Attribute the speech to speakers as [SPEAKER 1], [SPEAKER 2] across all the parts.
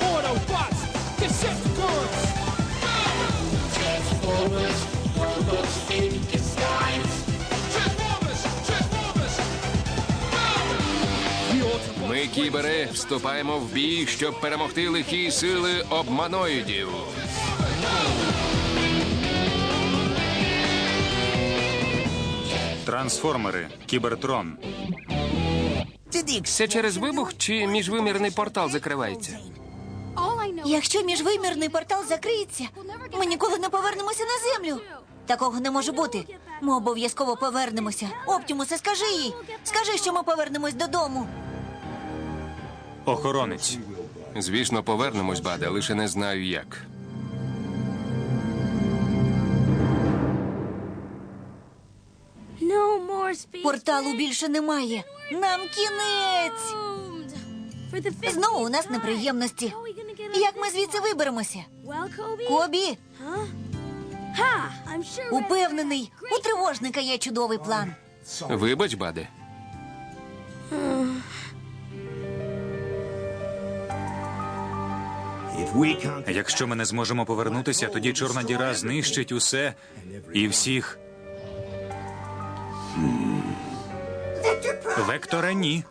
[SPEAKER 1] Autobots, Decepticons! Transformers, Transformers! The
[SPEAKER 2] Ми, кібери, вступаємо в бій, щоб перемогти лихі сили обманоїдів.
[SPEAKER 3] Трансформери, Кібертрон.
[SPEAKER 2] Це через вибух чи міжвимірний портал закривається?
[SPEAKER 4] Якщо міжвимірний портал закриється, ми ніколи не повернемося на землю. Такого не може бути. Ми обов'язково повернемося. Оптімусе, скажи їй. Скажи, що ми повернемось додому.
[SPEAKER 3] Охоронець.
[SPEAKER 2] Звісно, повернемось, баде, лише не знаю як.
[SPEAKER 4] Порталу більше немає. Нам кінець. Знову у нас неприємності. Як ми звідси виберемося? Кобі, упевнений, у тривожника є чудовий план.
[SPEAKER 2] Вибач, баде.
[SPEAKER 3] Якщо ми не зможемо повернутися, тоді чорна діра знищить усе і всіх. Векторе, ні.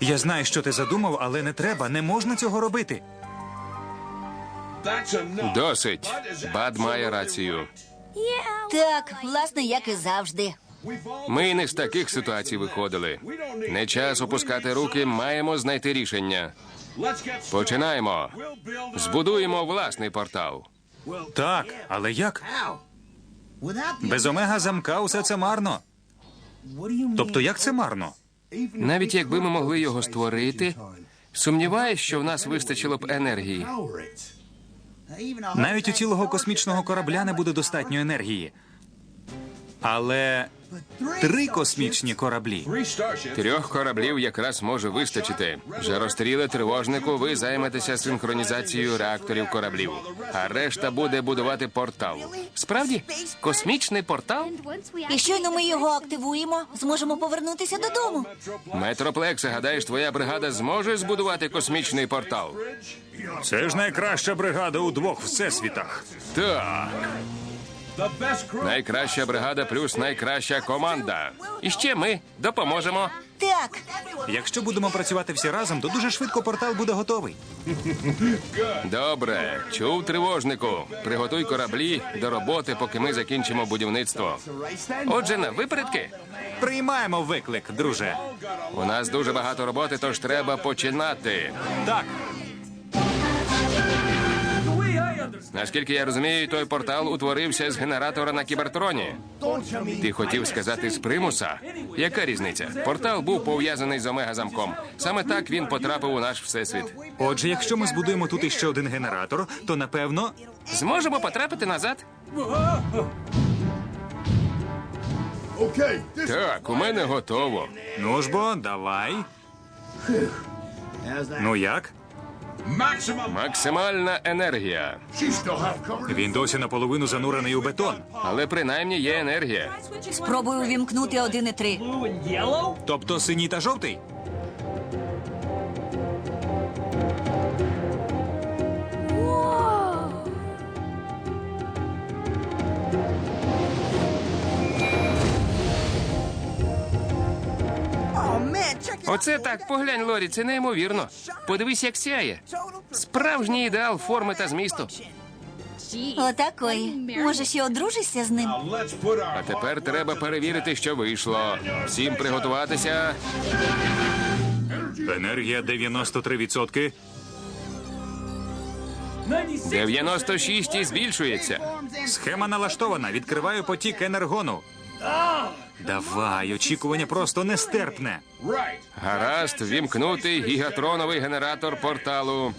[SPEAKER 3] Я знаю, що ти задумав, але не треба, не можна цього робити.
[SPEAKER 2] Досить. Бад має рацію.
[SPEAKER 4] Так, власне, як і завжди.
[SPEAKER 2] Ми не з таких ситуацій виходили. Не час опускати руки, маємо знайти рішення. Починаємо. Збудуємо власний портал.
[SPEAKER 3] Так, але як? Без омега замка усе це марно. Тобто, як це марно?
[SPEAKER 2] Навіть якби ми могли його створити, сумніваюсь, що в нас вистачило б енергії.
[SPEAKER 3] Навіть у цілого космічного корабля не буде достатньо енергії. Але три космічні кораблі.
[SPEAKER 2] Трьох кораблів якраз може вистачити. Жаростріле тривожнику, ви займетеся синхронізацією реакторів кораблів, а решта буде будувати портал. Справді, космічний портал?
[SPEAKER 4] І щойно ми його активуємо, зможемо повернутися додому.
[SPEAKER 2] Метроплексе, гадаєш, твоя бригада зможе збудувати космічний портал?
[SPEAKER 3] Це ж найкраща бригада у двох всесвітах.
[SPEAKER 2] Так. Найкраща бригада плюс найкраща команда. І ще ми допоможемо.
[SPEAKER 4] Так,
[SPEAKER 3] Якщо будемо працювати всі разом, то дуже швидко портал буде готовий.
[SPEAKER 2] Добре, чув тривожнику. Приготуй кораблі до роботи, поки ми закінчимо будівництво. Отже, на випередки.
[SPEAKER 3] Приймаємо виклик, друже.
[SPEAKER 2] У нас дуже багато роботи, тож треба починати.
[SPEAKER 3] Так,
[SPEAKER 2] Наскільки я розумію, той портал утворився з генератора на кібертроні. Ти хотів сказати з примуса? Яка різниця? Портал був пов'язаний з омега-замком. Саме так він потрапив у наш всесвіт.
[SPEAKER 3] отже, якщо ми збудуємо тут іще один генератор, то напевно
[SPEAKER 2] Зможемо потрапити назад? Так, у мене готово.
[SPEAKER 3] ну ж бо, давай. Ну як?
[SPEAKER 2] Максимальна енергія.
[SPEAKER 3] Він досі наполовину занурений у бетон.
[SPEAKER 2] Але принаймні є енергія.
[SPEAKER 4] спробую увімкнути один і три.
[SPEAKER 3] Тобто синій та жовтий.
[SPEAKER 2] Оце так, поглянь, Лорі, це неймовірно. Подивись, як сяє. Справжній ідеал форми та змісту.
[SPEAKER 4] Отакої. Може, ще одружишся з ним?
[SPEAKER 2] А тепер треба перевірити, що вийшло. Всім приготуватися.
[SPEAKER 3] Енергія 93%.
[SPEAKER 2] 96 і збільшується.
[SPEAKER 3] Схема налаштована. Відкриваю потік енергону. Давай, очікування просто нестерпне.
[SPEAKER 2] Гаразд, вімкнути гігатроновий генератор порталу.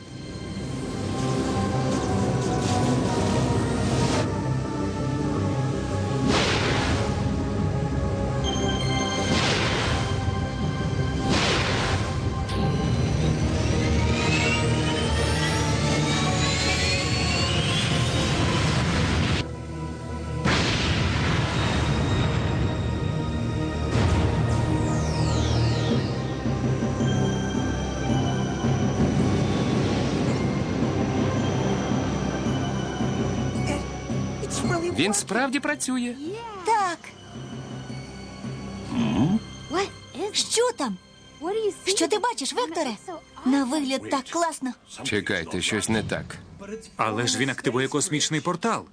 [SPEAKER 2] Він справді працює.
[SPEAKER 4] Так. Що там? Що ти бачиш, Векторе? На вигляд так класно.
[SPEAKER 2] Чекайте, щось не так.
[SPEAKER 3] Але ж він активує космічний портал.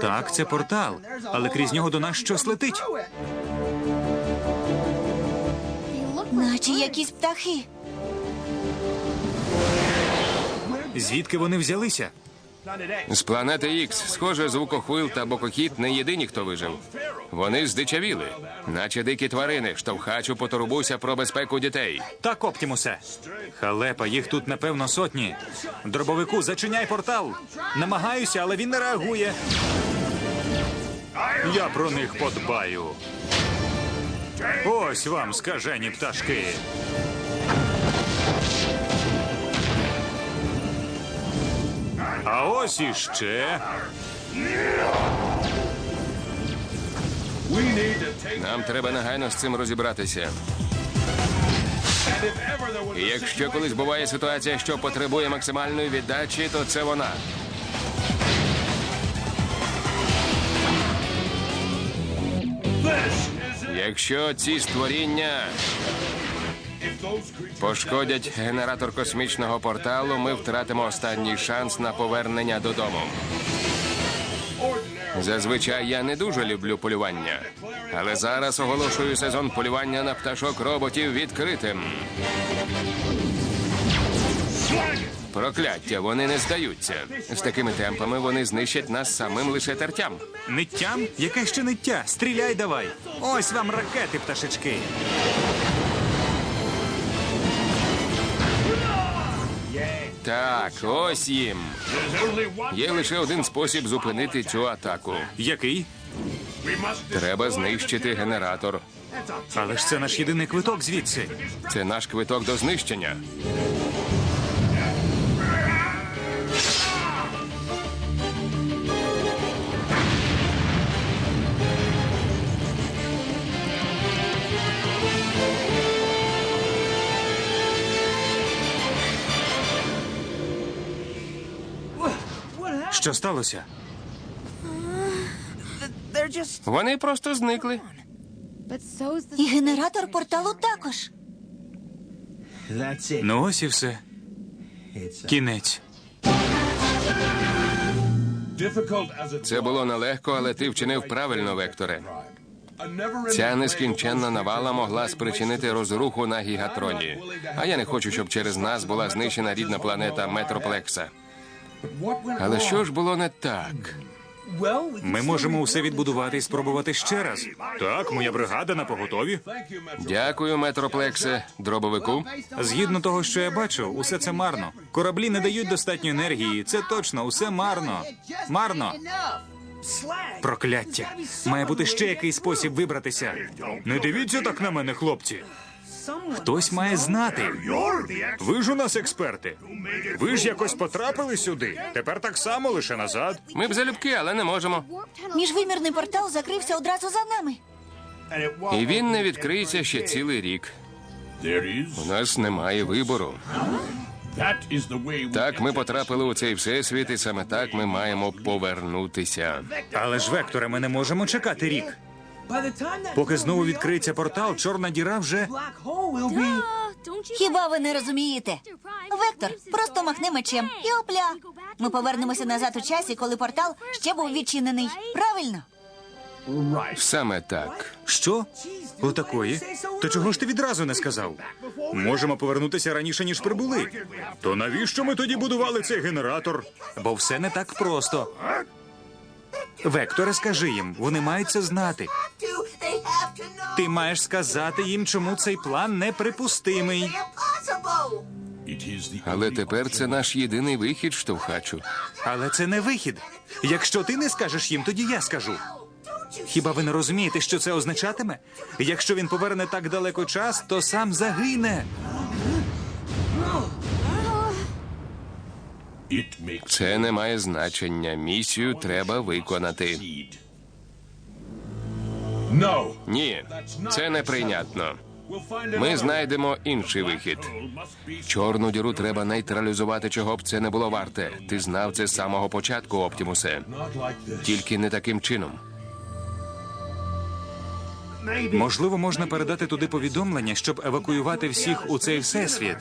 [SPEAKER 3] Так, це портал, але крізь нього до нас щось летить.
[SPEAKER 4] Наче якісь птахи.
[SPEAKER 3] Звідки вони взялися?
[SPEAKER 2] З планети Ікс, схоже, звукохвил та бокохід не єдині, хто вижив. Вони здичавіли, наче дикі тварини. Штовхачу потурбуйся про безпеку дітей.
[SPEAKER 3] Так, Оптімусе. Халепа, їх тут напевно сотні. Дробовику, зачиняй портал. Намагаюся, але він не реагує. Я про них подбаю. Ось вам скажені пташки. А ось іще.
[SPEAKER 2] Нам треба негайно з цим розібратися. І якщо колись буває ситуація, що потребує максимальної віддачі, то це вона. Якщо ці створіння пошкодять генератор космічного порталу, ми втратимо останній шанс на повернення додому. Зазвичай я не дуже люблю полювання, але зараз оголошую сезон полювання на пташок роботів відкритим. Прокляття, вони не здаються. З такими темпами вони знищать нас самим лише тертям.
[SPEAKER 3] Ниттям? Яке ще ниття? Стріляй давай. Ось вам ракети, пташечки.
[SPEAKER 2] Так, ось їм. Є лише один спосіб зупинити цю атаку.
[SPEAKER 3] Який?
[SPEAKER 2] Треба знищити генератор.
[SPEAKER 3] Але ж це наш єдиний квиток звідси.
[SPEAKER 2] Це наш квиток до знищення.
[SPEAKER 3] Що сталося?
[SPEAKER 2] Вони просто зникли.
[SPEAKER 4] І генератор порталу також.
[SPEAKER 3] Ну ось і все. Кінець.
[SPEAKER 2] Це було нелегко, але ти вчинив правильно, Векторе. Ця нескінченна навала могла спричинити розруху на гігатроні. А я не хочу, щоб через нас була знищена рідна планета Метроплекса. Але що ж було не так?
[SPEAKER 3] Ми можемо усе відбудувати і спробувати ще раз. Так, моя бригада на поготові.
[SPEAKER 2] Дякую, Метроплексе, дробовику.
[SPEAKER 3] Згідно того, що я бачу, усе це марно. Кораблі не дають достатньо енергії. Це точно, усе марно. Марно. Прокляття. Має бути ще якийсь спосіб вибратися. Не дивіться так на мене, хлопці. Хтось має знати. Ви ж у нас експерти. Ви ж якось потрапили сюди. Тепер так само лише назад.
[SPEAKER 2] Ми б залюбки, але не можемо.
[SPEAKER 4] Міжвимірний портал закрився одразу за нами.
[SPEAKER 2] І він не відкриється ще цілий рік. У нас немає вибору. Так, ми потрапили у цей всесвіт, і саме так ми маємо повернутися.
[SPEAKER 3] Але ж вектора, ми не можемо чекати рік. Поки знову відкриється портал, чорна діра вже.
[SPEAKER 4] Хіба ви не розумієте? Вектор просто махне мечем і опля. Ми повернемося назад у часі, коли портал ще був відчинений. Правильно?
[SPEAKER 2] Саме так.
[SPEAKER 3] Що? Отакої? То чого ж ти відразу не сказав? Можемо повернутися раніше, ніж прибули. То навіщо ми тоді будували цей генератор? Бо все не так просто. Векторе, скажи їм, вони мають це знати. Ти маєш сказати їм, чому цей план неприпустимий.
[SPEAKER 2] Але тепер це наш єдиний вихід, штовхачу.
[SPEAKER 3] Але це не вихід. Якщо ти не скажеш їм, тоді я скажу. Хіба ви не розумієте, що це означатиме? Якщо він поверне так далеко час, то сам загине.
[SPEAKER 2] Це не має значення. Місію треба виконати. Ні, це неприйнятно. Ми знайдемо інший вихід. Чорну діру треба нейтралізувати, чого б це не було варте. Ти знав це з самого початку, Оптімусе. Тільки не таким чином.
[SPEAKER 3] Можливо, можна передати туди повідомлення, щоб евакуювати всіх у цей всесвіт.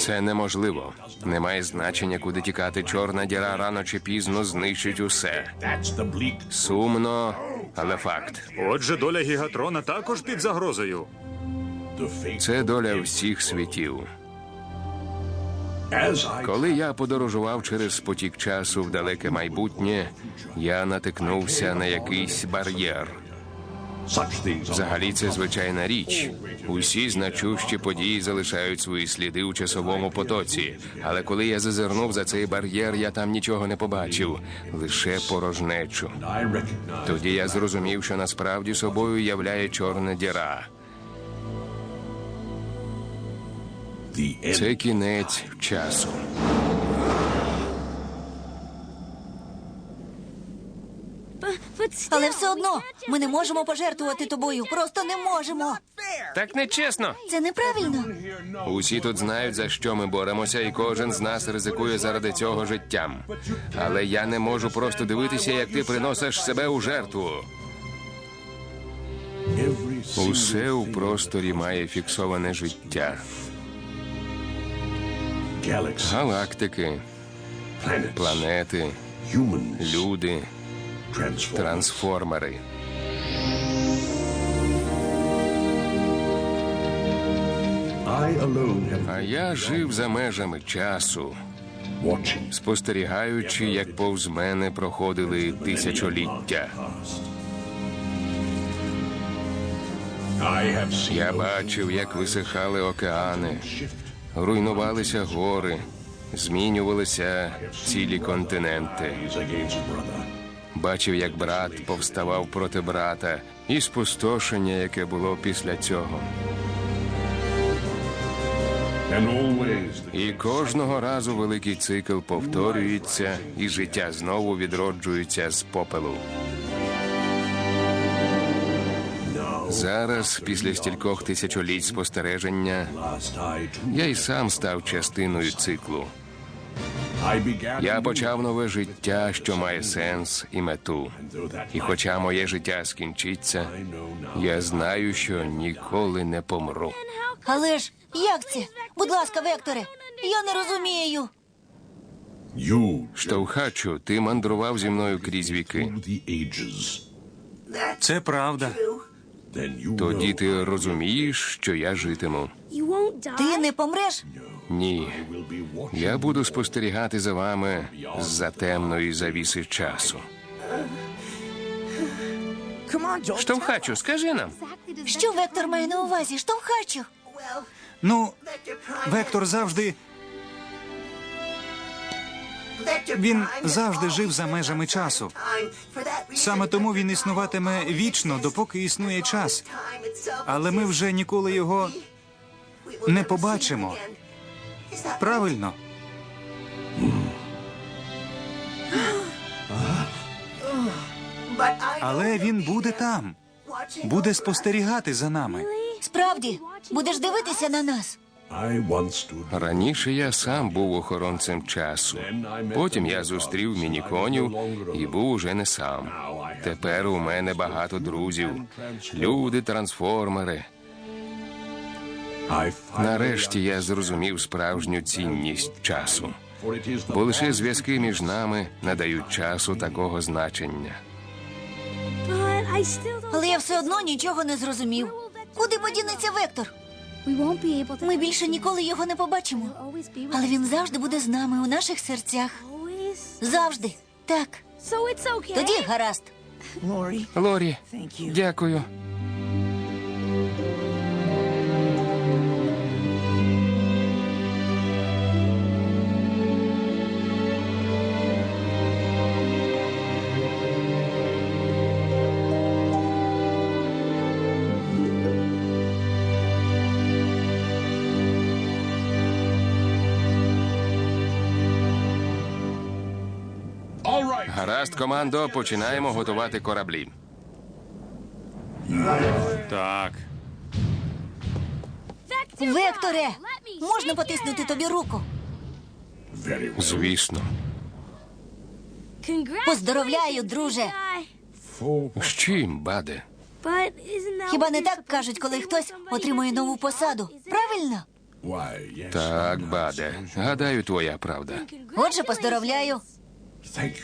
[SPEAKER 2] Це неможливо. Немає значення, куди тікати. Чорна діра рано чи пізно знищить усе. Сумно, але факт.
[SPEAKER 3] Отже, доля Гігатрона також під загрозою.
[SPEAKER 2] Це доля всіх світів. Коли я подорожував через потік часу в далеке майбутнє, я натикнувся на якийсь бар'єр. Взагалі, це звичайна річ. Усі значущі події залишають свої сліди у часовому потоці. Але коли я зазирнув за цей бар'єр, я там нічого не побачив, лише порожнечу. Тоді я зрозумів, що насправді собою являє чорна діра. Це кінець часу.
[SPEAKER 4] Але все одно ми не можемо пожертвувати тобою. Просто не можемо.
[SPEAKER 2] Так нечесно.
[SPEAKER 4] Це неправильно.
[SPEAKER 2] Усі тут знають, за що ми боремося, і кожен з нас ризикує заради цього життям. Але я не можу просто дивитися, як ти приносиш себе у жертву. Усе у просторі має фіксоване життя. Галактики, планети, люди, трансформери. А я жив за межами часу, спостерігаючи, як повз мене проходили тисячоліття. Я бачив, як висихали океани, руйнувалися гори, змінювалися цілі континенти. Бачив, як брат повставав проти брата, і спустошення, яке було після цього. І кожного разу великий цикл повторюється, і життя знову відроджується з попелу. Зараз, після стількох тисячоліть спостереження, я й сам став частиною циклу. Я почав нове життя, що має сенс і мету. І хоча моє життя скінчиться, я знаю, що ніколи не помру.
[SPEAKER 4] Але ж як це? Будь ласка, векторе, я не розумію.
[SPEAKER 2] Штовхачу, ти мандрував зі мною крізь віки.
[SPEAKER 3] Це правда.
[SPEAKER 2] Тоді ти розумієш, що я житиму.
[SPEAKER 4] Ти не помреш?
[SPEAKER 2] Ні. Я буду спостерігати за вами з-за темної завіси часу. Штовхачу, скажи нам.
[SPEAKER 4] Що вектор має на увазі? Штовхачу.
[SPEAKER 3] Ну, Вектор завжди. Він завжди жив за межами часу. Саме тому він існуватиме вічно, допоки існує час. Але ми вже ніколи його не побачимо. Правильно. Але він буде там, буде спостерігати за нами.
[SPEAKER 4] Справді, будеш дивитися на нас.
[SPEAKER 2] Раніше я сам був охоронцем часу. Потім я зустрів мініконів і був уже не сам. Тепер у мене багато друзів. Люди, трансформери. Нарешті я зрозумів справжню цінність часу. Бо лише зв'язки між нами надають часу такого значення.
[SPEAKER 4] Але я все одно нічого не зрозумів. Куди подінеться вектор? Ми більше ніколи його не побачимо. Але він завжди буде з нами у наших серцях. Завжди. Так. Тоді гаразд.
[SPEAKER 2] Лорі, дякую. Гаразд, командо, починаємо готувати кораблі.
[SPEAKER 3] Так.
[SPEAKER 4] Векторе, можна потиснути тобі руку?
[SPEAKER 2] Звісно.
[SPEAKER 4] Поздоровляю, друже.
[SPEAKER 2] З чим, баде?
[SPEAKER 4] Хіба не так кажуть, коли хтось отримує нову посаду? Правильно?
[SPEAKER 2] Так, баде. Гадаю, твоя правда.
[SPEAKER 4] Отже, поздоровляю.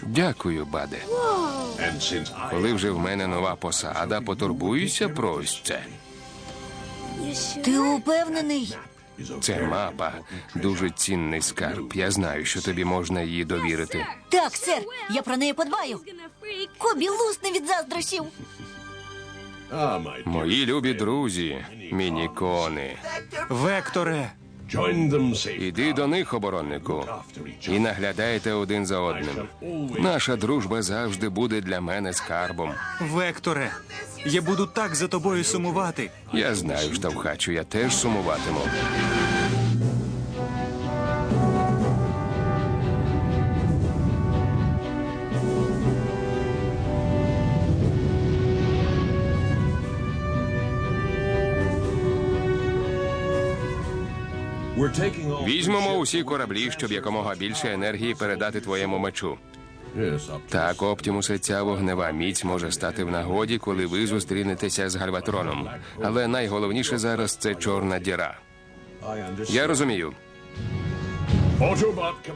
[SPEAKER 2] Дякую, баде. Коли вже в мене нова посада, потурбуюся про ось це.
[SPEAKER 4] Ти упевнений?
[SPEAKER 2] Це мапа, дуже цінний скарб. Я знаю, що тобі можна її довірити.
[SPEAKER 4] Так, сер, я про неї подбаю. Кобі лусне від заздрощів.
[SPEAKER 2] Мої любі друзі, мінікони.
[SPEAKER 3] Векторе.
[SPEAKER 2] Іди до них, обороннику, і наглядайте один за одним. Наша дружба завжди буде для мене скарбом.
[SPEAKER 3] Векторе. Я буду так за тобою сумувати.
[SPEAKER 2] Я знаю, штовхачу, я теж сумуватиму. Візьмемо усі кораблі, щоб якомога більше енергії передати твоєму мечу. Так, Оптімусе, ця вогнева міць може стати в нагоді, коли ви зустрінетеся з Гальватроном. Але найголовніше зараз це чорна діра. Я розумію.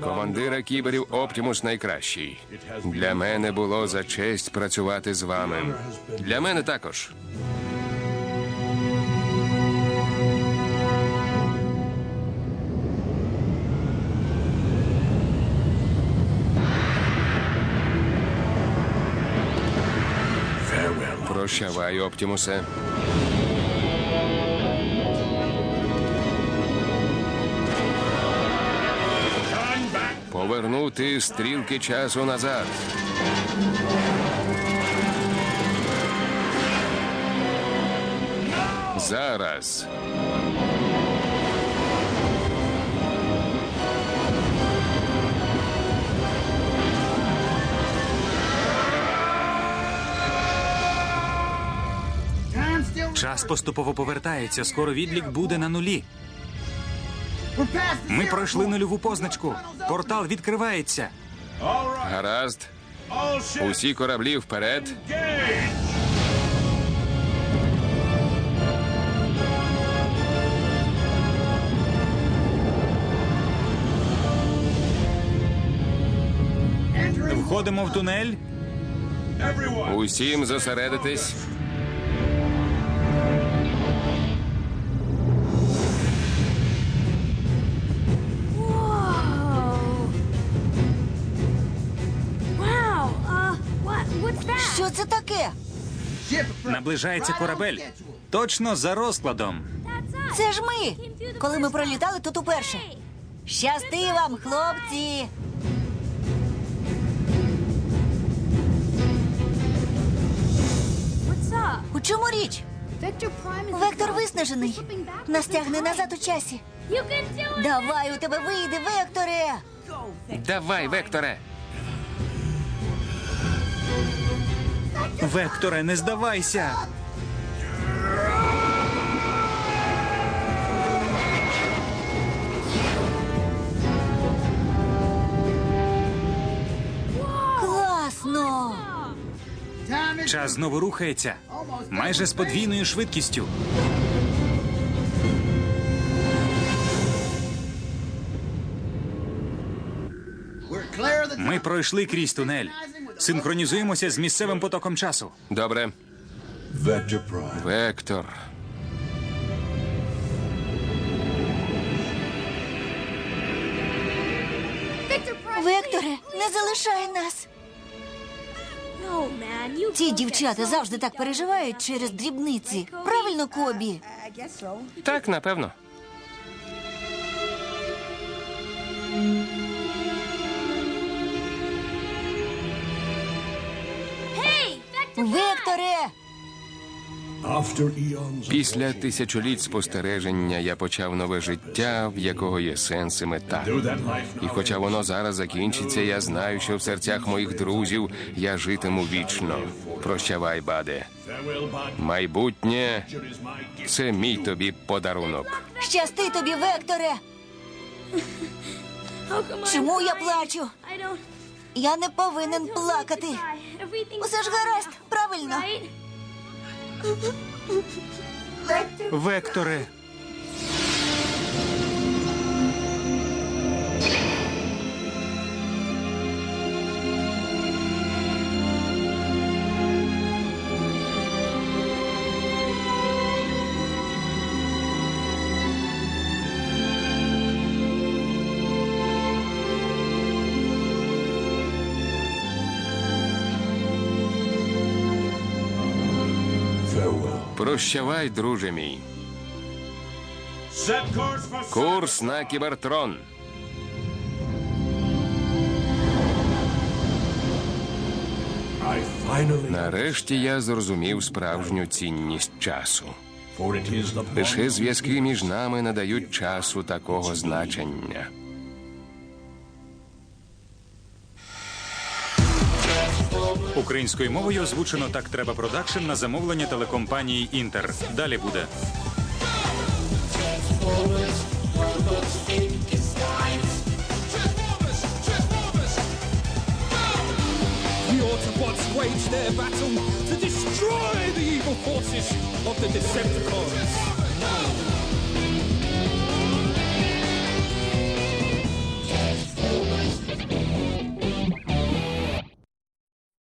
[SPEAKER 2] Командира кіберів Оптімус найкращий. Для мене було за честь працювати з вами. Для мене також. Прощавай, Оптімусе. Повернути стрілки часу назад. Зараз.
[SPEAKER 3] Час поступово повертається. Скоро відлік буде на нулі. Ми пройшли нульову позначку. Портал відкривається.
[SPEAKER 2] Гаразд. Усі кораблі вперед.
[SPEAKER 3] Входимо в тунель.
[SPEAKER 2] Усім зосередитись.
[SPEAKER 4] Що це таке?
[SPEAKER 3] Наближається корабель. Точно за розкладом.
[SPEAKER 4] Це ж ми. Коли ми пролітали тут уперше. Щасти вам, хлопці! У чому річ? Вектор виснажений. Нас тягне назад у часі. Давай, у тебе вийде, Векторе!
[SPEAKER 2] Давай, Векторе.
[SPEAKER 3] Векторе, не здавайся.
[SPEAKER 4] Класно!
[SPEAKER 3] Час знову рухається. Майже з подвійною швидкістю. Ми пройшли крізь тунель. Синхронізуємося з місцевим потоком часу.
[SPEAKER 2] Добре. Вектор.
[SPEAKER 4] Векторе, не залишай нас! Ці дівчата завжди так переживають через дрібниці. Правильно, Кобі?
[SPEAKER 2] Так, напевно.
[SPEAKER 4] Векторе!
[SPEAKER 2] Після тисячоліть спостереження я почав нове життя, в якого є сенс і мета. І хоча воно зараз закінчиться, я знаю, що в серцях моїх друзів я житиму вічно. Прощавай, баде. Майбутнє це мій тобі подарунок.
[SPEAKER 4] Щасти тобі, Векторе! Чому я плачу? Я не повинен плакати. Усе ж гаразд, правильно.
[SPEAKER 5] right.
[SPEAKER 2] Прощавай, друже мій. Курс на кібертрон. Нарешті я зрозумів справжню цінність часу. Лише зв'язки між нами надають часу такого значення.
[SPEAKER 3] Українською мовою озвучено так треба продакшн на замовлення телекомпанії Інтер. Далі буде.
[SPEAKER 1] Wage their battle to destroy the evil forces of the Decepticons.